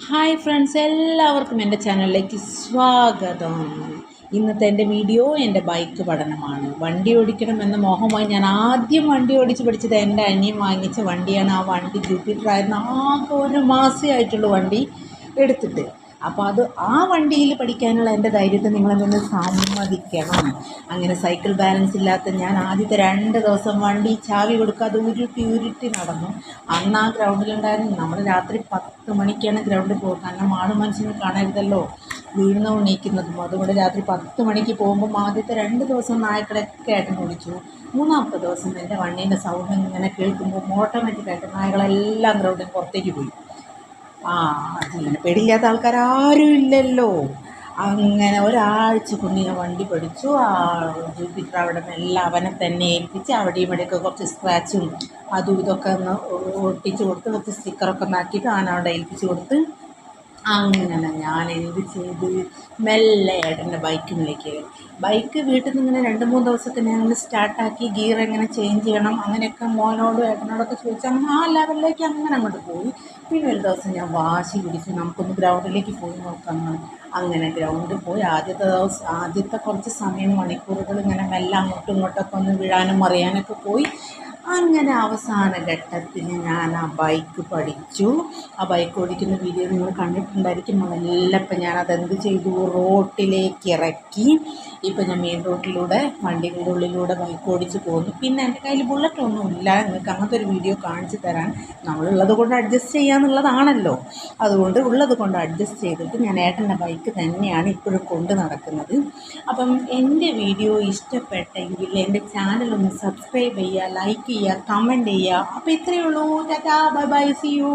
Hi friends എല്ലാവർക്കും എന്റെ ചാനലിലേക്ക് സ്വാഗതം. ഇന്നത്തെ എന്റെ വീഡിയോ എന്റെ ബൈക്ക് പഠനമാണ്. വണ്ടി ഓടിക്കണം എന്ന മോഹമായി ഞാൻ ആദ്യം വണ്ടി ഓടിച്ച് പഠിച്ചത് എന്റെ അനിയൻ വാങ്ങിച്ച വണ്ടിയാണ്. ആ വണ്ടി ജൂപ്പിറ്റർ ആയിരുന്നു. ആകെ ഒരു മാസമായിട്ടുള്ള വണ്ടി എടുത്തിട്ട്. അപ്പോൾ അത് ആ വണ്ടിയിൽ പഠിക്കാനുള്ള എന്റെ ധൈര്യത്തെ നിങ്ങളെന്നെ സമ്മതിക്കണം. അങ്ങനെ സൈക്കിൾ ബാലൻസ് ഇല്ലാത്ത ഞാൻ ആദ്യത്തെ രണ്ട് ദിവസം വണ്ടി ചാവി കൊടുക്കാതെ ഉരുട്ടി ഉരുട്ടി നടന്നു. അന്ന് ആ ഗ്രൗണ്ടിലുണ്ടായിരുന്നു. നമ്മൾ രാത്രി പത്ത് മണിക്കാണ് ഗ്രൗണ്ടിൽ പോകുന്നത്. കാരണം ആണു മനുഷ്യനെ കാണരുതല്ലോ. വീഴുന്ന ഉണീക്കുന്നതും അതുകൊണ്ട് രാത്രി പത്ത് മണിക്ക് പോകുമ്പം ആദ്യത്തെ രണ്ട് ദിവസം നായ്ക്കളൊക്കെ ആയിട്ട് ഓടിച്ചു മൂന്നാമത്തെ ദിവസം എന്റെ വണ്ടീന്റെ സൗണ്ട് ഇങ്ങനെ കേൾക്കുമ്പോൾ ഓട്ടോമാറ്റിക്കായിട്ട് നായകളെല്ലാം ഗ്രൗണ്ടിൽ പുറത്തേക്ക് പോയി. ആ അതിങ്ങനെ പേടിയില്ലാത്ത ആൾക്കാർ ആരും ഇല്ലല്ലോ. അങ്ങനെ ഒരാഴ്ച കുഞ്ഞിനെ വണ്ടി പഠിച്ചു ആ ജൂപ്പിറ്റർ അവിടെ എല്ലാം അവനെ തന്നെ ഏൽപ്പിച്ച് അവിടെയും ഇവിടെയൊക്കെ കുറച്ച് സ്ക്രാച്ചും അതും ഇതൊക്കെ ഒന്ന് ഒട്ടിച്ച് കൊടുത്ത് കുറച്ച് സ്റ്റിക്കറൊക്കെ ഒന്ന് ആക്കിയിട്ട് അവൻ അവിടെ ഏൽപ്പിച്ച് കൊടുത്ത് അങ്ങനെ ഞാൻ എന്ത് ചെയ്ത്? മെല്ലെ ഏട്ടന്റെ ബൈക്കിലേക്ക് ബൈക്ക് വീട്ടിൽ നിന്ന് ഇങ്ങനെ രണ്ട് മൂന്ന് ദിവസത്തിന് ഞങ്ങൾ സ്റ്റാർട്ടാക്കി ഗിയർ എങ്ങനെ ചേഞ്ച് ചെയ്യണം അങ്ങനെയൊക്കെ മോനോടും ഏട്ടനോടൊക്കെ ചോദിച്ചു അങ്ങനെ ആ ലെവലിലേക്ക് അങ്ങനെ അങ്ങോട്ട് പോയി. പിന്നെ ഒരു ദിവസം ഞാൻ വാശി പിടിച്ച് നമുക്കൊന്ന് ഗ്രൗണ്ടിലേക്ക് പോയി നോക്കാം അങ്ങനെ ഗ്രൗണ്ടിൽ പോയി. ആദ്യത്തെ ദിവസം ആദ്യത്തെ കുറച്ച് സമയം മണിക്കൂറുകൾ ഇങ്ങനെ മെല്ലെ അങ്ങോട്ടും ഇങ്ങോട്ടൊക്കെ ഒന്ന് വീഴാനും മറിയാനൊക്കെ പോയി. അങ്ങനെ അവസാന ഘട്ടത്തിൽ ഞാൻ ആ ബൈക്ക് പഠിച്ചു. ആ ബൈക്ക് ഓടിക്കുന്ന വീഡിയോ നിങ്ങൾ കണ്ടിട്ടുണ്ടായിരിക്കും. മെല്ലപ്പം ഞാൻ അതെന്ത് ചെയ്തു? റോട്ടിലേക്ക് ഇറക്കി. ഇപ്പം ഞാൻ മെയിൻ റോട്ടിലൂടെ വണ്ടികളുടെ ഉള്ളിലൂടെ ബൈക്ക് ഓടിച്ച് പോകുന്നു പിന്നെ എന്റെ കയ്യിൽ ബുള്ളറ്റ് ഒന്നും ഇല്ല. നിങ്ങൾക്ക് അങ്ങനത്തെ ഒരു വീഡിയോ കാണിച്ചു തരാൻ നമ്മളുള്ളത് കൊണ്ട് അഡ്ജസ്റ്റ് ചെയ്യാന്നുള്ളതാണല്ലോ. അതുകൊണ്ട് ഉള്ളത് കൊണ്ട് അഡ്ജസ്റ്റ് ചെയ്തിട്ട് ഞാൻ ഏട്ടന്റെ ബൈക്ക് തന്നെയാണ് ഇപ്പോഴും കൊണ്ട് നടക്കുന്നത്. അപ്പം എന്റെ വീഡിയോ ഇഷ്ടപ്പെട്ടെങ്കിൽ എന്റെ ചാനൽ ഒന്ന് സബ്സ്ക്രൈബ് ചെയ്യുക ലൈക്ക് ചെയ്യുക കമന്റ് ചെയ്യുക. അപ്പോൾ ഇത്രയേ ഉള്ളൂ. Tata bye bye see you